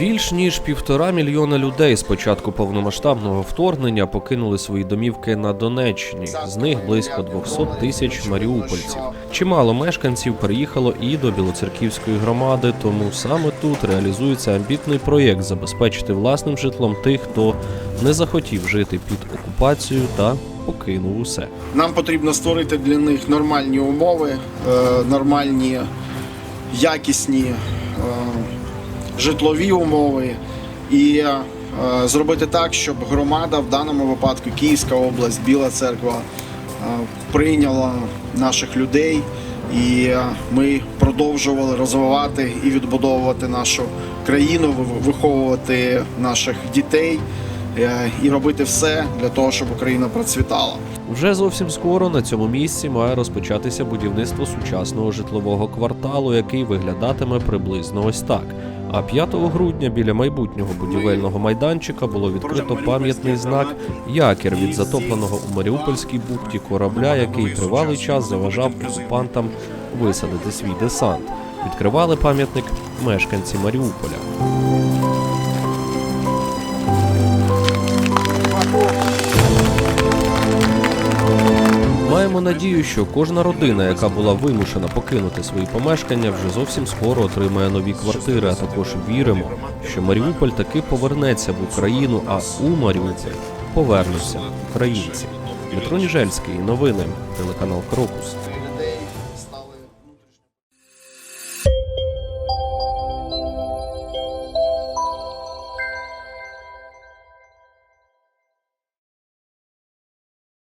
Більш ніж півтора мільйона людей з початку повномасштабного вторгнення покинули свої домівки на Донеччині. З них близько 200 тисяч маріупольців. Чимало мешканців переїхало і до Білоцерківської громади, тому саме тут реалізується амбітний проєкт забезпечити власним житлом тих, хто не захотів жити під окупацією та покинув усе. Нам потрібно створити для них нормальні умови, е, нормальні, якісні житлові умови і е, зробити так, щоб громада, в даному випадку Київська область, Біла церква, е, прийняла наших людей. І е, ми продовжували розвивати і відбудовувати нашу країну, виховувати наших дітей е, і робити все для того, щоб Україна процвітала. Вже зовсім скоро на цьому місці має розпочатися будівництво сучасного житлового кварталу, який виглядатиме приблизно ось так. А 5 грудня біля майбутнього будівельного майданчика було відкрито пам'ятний знак якір від затопленого у Маріупольській бухті корабля, який тривалий час заважав окупантам висадити свій десант. Відкривали пам'ятник мешканці Маріуполя. Маємо надію, що кожна родина, яка була вимушена покинути свої помешкання, вже зовсім скоро отримає нові квартири. А також віримо, що Маріуполь таки повернеться в Україну, а у Маріуполь повернуться українці. Дмитро Ніжельський, новини, телеканал Крокус.